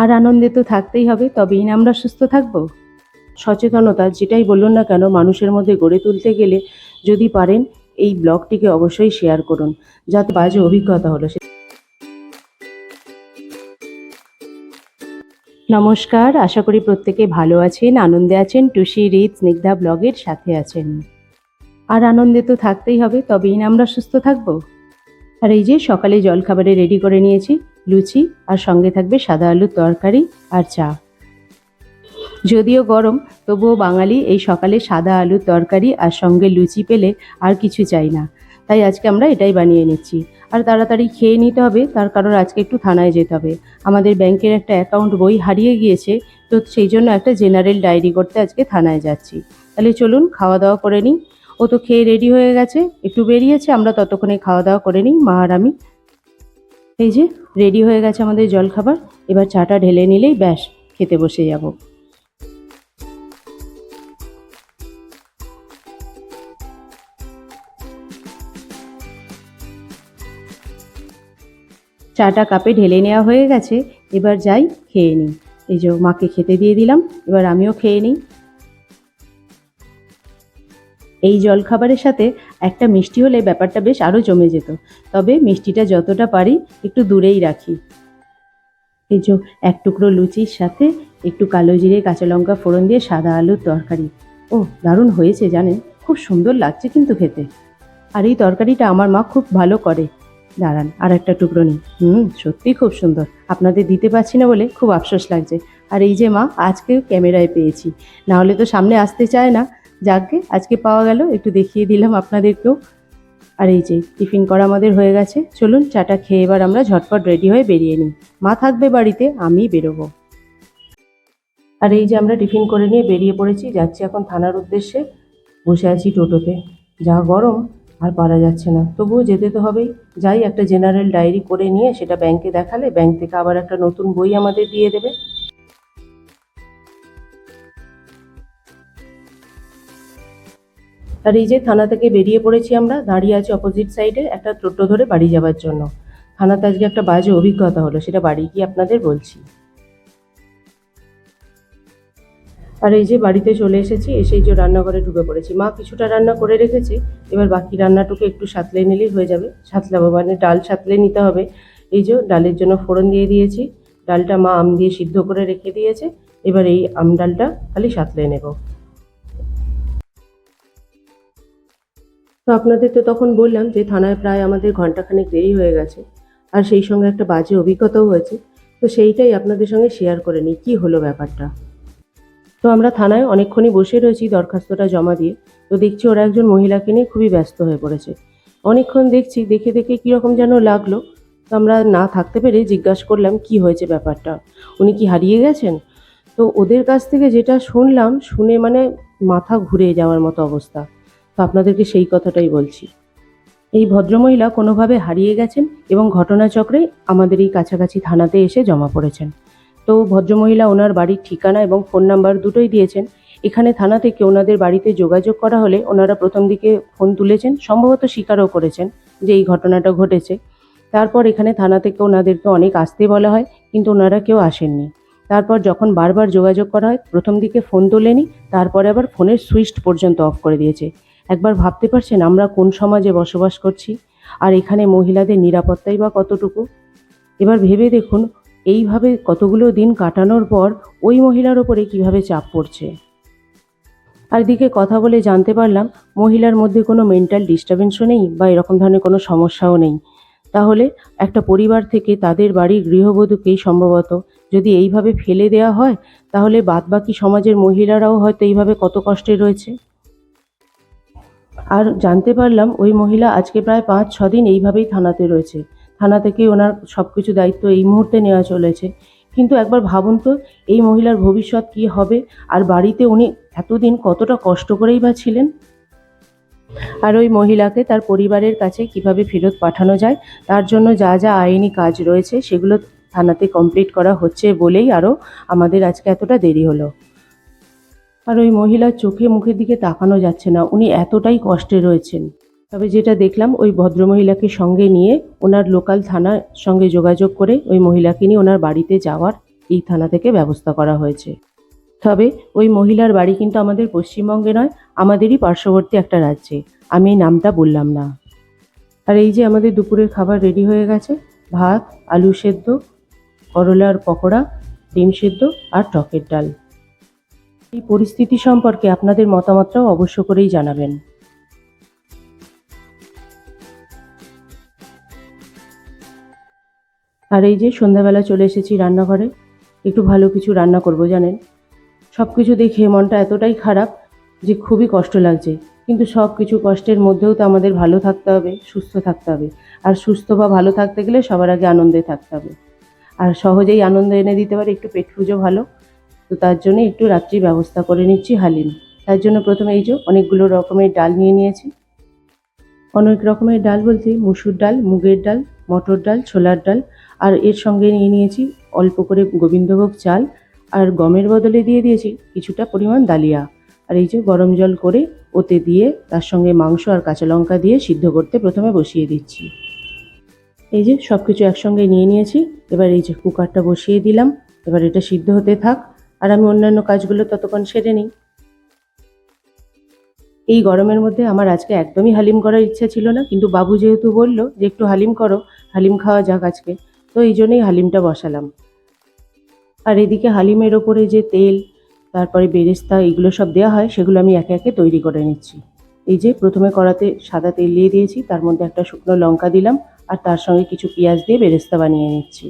আর আনন্দে তো থাকতেই হবে, তবেই না আমরা সুস্থ থাকব? সচেতনতা যেটাই বলুন না কেন, মানুষের মধ্যে গড়ে তুলতে গেলে যদি পারেন, এই ব্লগটিকে অবশ্যই শেয়ার করুন, যাতে বাজে অভিজ্ঞতা হলো সে নমস্কার, আশা করি প্রত্যেকে ভালো আছেন, আনন্দে আছেন, টুসি, রিত, স্নিগ্ধা ব্লগের সাথে আছেন। আর আনন্দে তো থাকতেই হবে, তবেই না আমরা সুস্থ থাকব? আর এই যে সকালে জলখাবারে রেডি করে নিয়েছি, লুচি, আর সঙ্গে থাকবে সাদা আলুর তরকারি আর চা। যদিও গরম, তবুও বাঙালি এই সকালে সাদা আলুর তরকারি আর সঙ্গে লুচি পেলে আর কিছু চাই না। তাই আজকে আমরা এটাই বানিয়ে নিচ্ছি। আর তাড়াতাড়ি খেয়ে নিতে হবে, তার কারণ আজকে একটু থানায় যেতে হবে। আমাদের ব্যাংকের একটা অ্যাকাউন্ট বই হারিয়ে গিয়েছে, তো সেই জন্য একটা জেনারেল ডায়েরি করতে আজকে থানায় যাচ্ছি। তাহলে চলুন খাওয়া দাওয়া করে নিই। ও তো খেয়ে রেডি হয়ে গেছে, একটু বেরিয়েছে, আমরা ততক্ষণে খাওয়া দাওয়া করে নিই, মা আর আমি। এই যে রেডি হয়ে গেছে আমাদের জলখাবার, এবার চাটা ঢেলে নিলেই ব্যাস, খেতে বসে যাব। চাটা কাপে ঢেলে নেওয়া হয়ে গেছে, এবার যাই খেয়ে নিই। এই যে, মাকে খেতে দিয়ে দিলাম, এবার আমিও খেয়ে নিই। এই জলখাবারের সাথে একটা মিষ্টি হলে ব্যাপারটা বেশ আরও জমে যেত। তবে মিষ্টিটা যতটা পারি একটু দূরেই রাখি। এই যে এক টুকরো লুচির সাথে একটু কালো জিরে, কাঁচা লঙ্কা ফোড়ন দিয়ে সাদা আলুর তরকারি। ও দারুণ হয়েছে জানেন, খুব সুন্দর লাগছে কিন্তু খেতে। আর এই তরকারিটা আমার মা খুব ভালো করে। দাঁড়ান, আর একটা টুকরো নিই হুম, সত্যিই খুব সুন্দর। আপনাদের দিতে পারছি না বলে খুব আফসোস লাগছে। আর এই যে মা আজকে ক্যামেরায় পেয়েছি। না হলে তো সামনে আসতে চায় না। যাকে আজকে পাওয়া গেল, একটু দেখিয়ে দিলাম আপনাদেরকেও। আর এই যে, টিফিন করা আমাদের হয়ে গেছে। চলুন চাটা খেয়ে এবার আমরা ঝটপট রেডি হয়ে বেরিয়ে নিই। মা থাকবে বাড়িতে, আমি বেরোবো। আর এই যে আমরা টিফিন করে নিয়ে বেরিয়ে পড়েছি, যাচ্ছি এখন থানার উদ্দেশ্যে। বসে আছি টোটোতে। যা গরম, আর পারা যাচ্ছে না। তবুও যেতে তো হবেই। যাই একটা জেনারেল ডায়েরি করে নিয়ে সেটা ব্যাংকে দেখালে ব্যাংক থেকে আবার একটা নতুন বই আমাদের দিয়ে দেবে। আর এই যে থানা থেকে বেরিয়ে পড়েছি আমরা, দাঁড়িয়ে আছি অপোজিট সাইডে একটা টোটো ধরে বাড়ি যাওয়ার জন্য। থানাতে আজকে একটা বাজে অভিজ্ঞতা হলো, সেটা বাড়ি গিয়ে আপনাদের বলছি। আর এই যে বাড়িতে চলে এসেছি, এসেই যে রান্নাঘরে ঢুকে পড়েছি। মা কিছুটা রান্না করে রেখেছে, এবার বাকি রান্নাটুকু একটু সাতলে নিলেই হয়ে যাবে। সাতলাবো মানে ডাল সাতলে নিতে হবে। এই যে ডালের জন্য ফোড়ন দিয়ে দিয়েছি। ডালটা মা আম দিয়ে সিদ্ধ করে রেখে দিয়েছে। এবার এই আম ডালটা খালি সাতলে নেব। তো আপনাদের তো তখন বললাম যে থানায় প্রায় আমাদের ঘন্টাখানেক দেরি হয়ে গেছে। আর সেই সঙ্গে একটা বাজে অভিজ্ঞতাও হয়েছে। তো সেইটাই আপনাদের সঙ্গে শেয়ার করে নিই, কী হলো ব্যাপারটা? তো আমরা থানায় অনেকক্ষণই বসে রয়েছি দরখাস্তটা জমা দিয়ে। তো দেখছি ওরা একজন মহিলাকে নিয়ে খুবই ব্যস্ত হয়ে পড়েছে। অনেকক্ষণ দেখছি, দেখে দেখে কীরকম যেন লাগল। তো আমরা না থাকতে পেরে জিজ্ঞাসা করলাম, কি হয়েছে ব্যাপারটা? উনি কি হারিয়ে গেছেন? তো ওদের কাছ থেকে যেটা শুনলাম, শুনে মানে মাথা ঘুরে যাওয়ার মতো অবস্থা। তো আপনাদেরকে সেই কথাটাই বলছি। এই ভদ্রমহিলা কোনোভাবে হারিয়ে গেছেন এবং ঘটনাচক্রে আমাদের এই কাছাকাছি থানাতে এসে জমা পড়েছেন। তো ভদ্রমহিলা ওনার বাড়ির ঠিকানা এবং ফোন নাম্বার দুটোই দিয়েছেন। এখানে থানা থেকে ওনাদের বাড়িতে যোগাযোগ করা হলে ওনারা প্রথম দিকে ফোন তুলেছেন, সম্ভবত স্বীকারও করেছেন যে এই ঘটনাটা ঘটেছে। তারপর এখানে থানা থেকে ওনাদেরকে অনেক আসতে বলা হয়, কিন্তু ওনারা কেউ আসেননি। তারপর যখন বারবার যোগাযোগ করা হয়, প্রথম দিকে ফোন তোলেনি, তারপরে আবার ফোনের সুইচ পর্যন্ত অফ করে দিয়েছে। একবার ভাবতে পারছেন আমরা কোন সমাজে বসবাস করছি আর এখানে মহিলাদের নিরাপত্তাই বা কতটুকু? এবার ভেবে দেখুন, এইভাবে কতগুলো দিন কাটানোর পর ওই মহিলার ওপরে কীভাবে চাপ পড়ছে। আর এদিকে কথা বলে জানতে পারলাম, মহিলার মধ্যে কোনো মেন্টাল ডিস্টারবেন্সও নেই বা এরকম ধরনের কোনো সমস্যাও নেই। তাহলে একটা পরিবার থেকে তাদের বাড়ির গৃহবধূকেই সম্ভবত যদি এইভাবে ফেলে দেওয়া হয়, তাহলে বাদবাকি সমাজের মহিলারাও হয়তো এইভাবে কত কষ্টে রয়েছে। আর জানতে পারলাম ওই মহিলা আজকে প্রায় পাঁচ, ছ দিন এইভাবেই থানাতে রয়েছে। থানা থেকে ওনার সব কিছু দায়িত্ব এই মুহূর্তে নেওয়া চলেছে। কিন্তু একবার ভাবুন তো, এই মহিলার ভবিষ্যৎ কী হবে? আর বাড়িতে উনি এতদিন কতটা কষ্ট করেই বা ছিলেন? আর ওই মহিলাকে তার পরিবারের কাছে কীভাবে ফেরত পাঠানো যায়, তার জন্য যা যা আইনি কাজ রয়েছে, সেগুলো থানাতে কমপ্লিট করা হচ্ছে বলেই আরও আমাদের আজকে এতটা দেরি হলো। আর ওই মহিলার চোখে মুখের দিকে তাকানো যাচ্ছে না। উনি এতটাই কষ্টে রয়েছেন। তবে যেটা দেখলাম, ওই ভদ্রমহিলাকে সঙ্গে নিয়ে ওনার লোকাল থানার সঙ্গে যোগাযোগ করে ওই মহিলাকে নিয়ে ওনার বাড়িতে যাওয়ার এই থানা থেকে ব্যবস্থা করা হয়েছে। তবে ওই মহিলার বাড়ি কিন্তু আমাদের পশ্চিমবঙ্গে নয়, আমাদেরই পার্শ্ববর্তী একটা রাজ্যে। আমি এই নামটা বললাম না। আর এই যে আমাদের দুপুরের খাবার রেডি হয়ে গেছে, ভাত, আলু সেদ্ধ, করলার পকোড়া, ডিম সেদ্ধ আর টকের ডাল। এই পরিস্থিতি সম্পর্কে আপনাদের মতামতটাও অবশ্য করেই জানাবেন। আর এই যে সন্ধ্যাবেলা চলে এসেছি রান্নাঘরে, একটু ভালো কিছু রান্না করব জানেন। সব কিছু দেখে মনটা এতটাই খারাপ যে খুবই কষ্ট লাগছে। কিন্তু সব কিছু কষ্টের মধ্যেও তো আমাদের ভালো থাকতে হবে, সুস্থ থাকতে হবে। আর সুস্থ বা ভালো থাকতে গেলে সবার আগে আনন্দে থাকতে হবে। আর সহজেই আনন্দ এনে দিতে পারে, একটু পেট পুজো ভালো। তো তার জন্য একটু রাত্রি ব্যবস্থা করে নিচ্ছি হালিম। তার জন্য প্রথমে এই যে অনেকগুলো রকমের ডাল নিয়ে নিয়েছি। অনেক রকমের ডাল বলতে মুসুর ডাল, মুগের ডাল, মটর ডাল, ছোলার ডাল আর এর সঙ্গে নিয়ে নিয়েছি অল্প করে গোবিন্দভোগ চাল আর গমের বদলে দিয়ে দিয়েছি কিছুটা পরিমাণ ডালিয়া। আর এই যে গরম জল করে ওতে দিয়ে তার সঙ্গে মাংস আর কাঁচা লঙ্কা দিয়ে সিদ্ধ করতে প্রথমে বসিয়ে দিচ্ছি। এই যে সব কিছু একসঙ্গে নিয়ে নিয়েছি। এবার এই যে কুকারটা বসিয়ে দিলাম। এবার এটা সিদ্ধ হতে থাক। আর আমি অন্যান্য কাজগুলো ততক্ষণ সেরে নিই। এই গরমের মধ্যে আমার আজকে একদমই হালিম করার ইচ্ছা ছিল না, কিন্তু বাবু যেহেতু বলল যে একটু হালিম করো, হালিম খাওয়া যাক আজকে। তো এই জন্যই হালিমটা বসালাম। আর এদিকে হালিমের ওপরে যে তেল, তারপরে বেরেস্তা, এগুলো সব দেওয়া হয়, সেগুলো আমি একে একে তৈরি করে নিচ্ছি। এই যে প্রথমে কড়াতে সাদা তেল দিয়ে দিয়েছি, তার মধ্যে একটা শুকনো লঙ্কা দিলাম, আর তার সঙ্গে কিছু পেঁয়াজ দিয়ে বেরেস্তা বানিয়ে নিচ্ছি।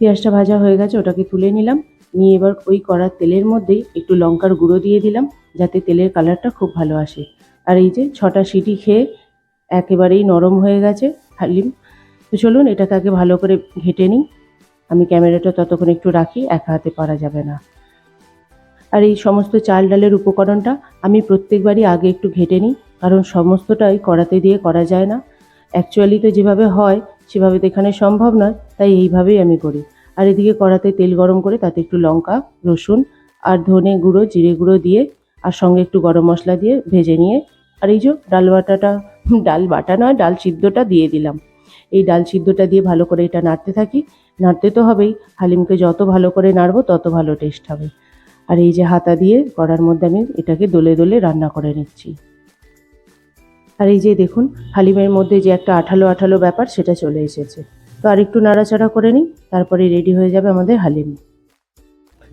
পেঁয়াজটা ভাজা হয়ে গেছে, ওটাকে তুলে নিলাম। নিয়ে এবার ওই কড়ার তেলের মধ্যেই একটু লঙ্কার গুঁড়ো দিয়ে দিলাম, যাতে তেলের কালারটা খুব ভালো আসে। আর এই যে ছটা সিটি খেয়ে একেবারেই নরম হয়ে গেছে হালিম। তো চলুন এটাকে আগে ভালো করে ঘেটে নিই। আমি ক্যামেরাটা ততক্ষণ একটু রাখি, একা হাতে পারা যাবে না। আর এই সমস্ত চাল ডালের উপকরণটা আমি প্রত্যেকবারই আগে একটু ঘেটে নিই, কারণ সমস্তটাই কড়াতে দিয়ে করা যায় না। অ্যাকচুয়ালি তো যেভাবে হয় সেভাবে তো এখানে সম্ভব নয়, তাই এইভাবেই আমি করি। আর এদিকে কড়াতে তেল গরম করে তাতে একটু লঙ্কা, রসুন আর ধনে গুঁড়ো, জিরে গুঁড়ো দিয়ে আর সঙ্গে একটু গরম মশলা দিয়ে ভেজে নিয়ে আর এই যে ডাল বাটাটা, ডাল বাটা নয়, ডাল সিদ্ধটা দিয়ে দিলাম। এই ডাল সিদ্ধটা দিয়ে ভালো করে এটা নাড়তে থাকি। নাড়তে তো হবেই, হালিমকে যত ভালো করে নাড়বো তত ভালো টেস্ট হবে। আর এই যে হাতা দিয়ে কড়ার মধ্যে আমি এটাকে দোলে দোলে রান্না করে নিচ্ছি। আর এই যে দেখুন হালিমের মধ্যে যে একটা আঠালো আঠালো ব্যাপার, সেটা চলে এসেছে। তো আর একটু নাড়াচাড়া করে নিই, তারপরে রেডি হয়ে যাবে আমাদের হালিম।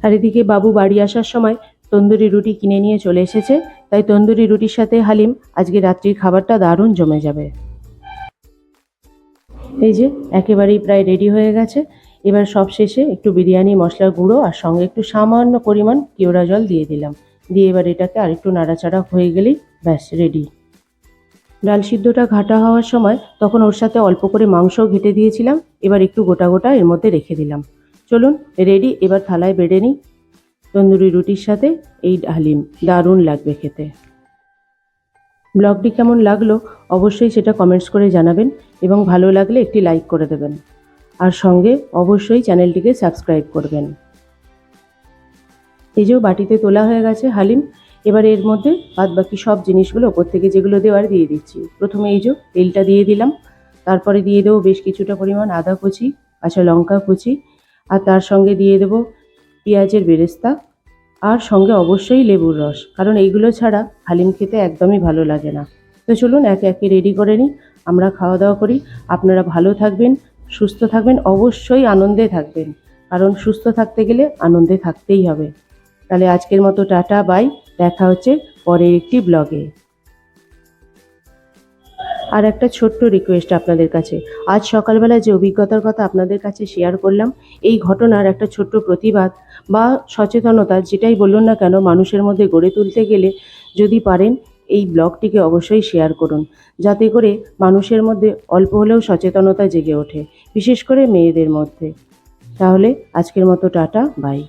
আর এদিকে বাবু বাড়ি আসার সময় তন্দুরি রুটি কিনে নিয়ে চলে এসেছে, তাই তন্দুরি রুটির সাথে হালিম আজকে রাত্রির খাবারটা দারুণ জমে যাবে। এই যে একেবারেই প্রায় রেডি হয়ে গেছে। এবার সব শেষে একটু বিরিয়ানি মশলার গুঁড়ো আর সঙ্গে একটু সামান্য পরিমাণ কেওড়া জল দিয়ে দিলাম। দিয়ে এবার এটাকে আরেকটু নাড়াচাড়া হয়ে গেলেই ব্যাস, রেডি। ডাল সিদ্ধটা ঘাটা হওয়ার সময় তখন ওর সাথে অল্প করে মাংসও ঘেটে দিয়েছিলাম। এবার একটু গোটা গোটা এর মধ্যে রেখে দিলাম। চলুন, রেডি, এবার থালায় বেড়ে নিই। তন্দুরি রুটির সাথে এই হালিম দারুণ লাগবে খেতে। ব্লগটি কেমন লাগল অবশ্যই সেটা কমেন্টস করে জানাবেন এবং ভালো লাগলে একটি লাইক করে দেবেন। আর সঙ্গে অবশ্যই চ্যানেলটিকে সাবস্ক্রাইব করবেন। এই যে বাটিতে তোলা হয়ে গেছে হালিম এবার এর মধ্যে বাদ বাকি সব জিনিসগুলো ওপর থেকে যেগুলো দেওয়ার দিয়ে দিচ্ছি। প্রথমে এই যে তেলটা দিয়ে দিলাম। তারপরে দিয়ে দেবো বেশ কিছুটা পরিমাণ আদা কুচি, কাঁচা লঙ্কা কুচি, আর তার সঙ্গে দিয়ে দেবো পেঁয়াজের বেরেস্তা, আর সঙ্গে অবশ্যই লেবুর রস, কারণ এইগুলো ছাড়া হালিম খেতে একদমই ভালো লাগে না। তো চলুন একে একে রেডি করে নিই, আমরা খাওয়া দাওয়া করি। আপনারা ভালো থাকবেন, সুস্থ থাকবেন, অবশ্যই আনন্দে থাকবেন, কারণ সুস্থ থাকতে গেলে আনন্দে থাকতেই হবে। তাহলে আজকের মতো টাটা, বাই। দেখা হচ্ছে পরের একটি ব্লগে। আর একটা ছোট্ট রিকোয়েস্ট আপনাদের কাছে। আজ সকালবেলা যে অভিজ্ঞতার কথা আপনাদের কাছে শেয়ার করলাম, এই ঘটনার একটা ছোট্ট প্রতিবাদ বা সচেতনতা যেটাই বলুন না কেন, মানুষের মধ্যে গড়ে তুলতে গেলে যদি পারেন, এই ব্লগটিকে অবশ্যই শেয়ার করুন। যাতে করে মানুষের মধ্যে অল্প হলেও সচেতনতা জেগে ওঠে, বিশেষ করে মেয়েদের মধ্যে। তাহলে আজকের মতো টাটা বাই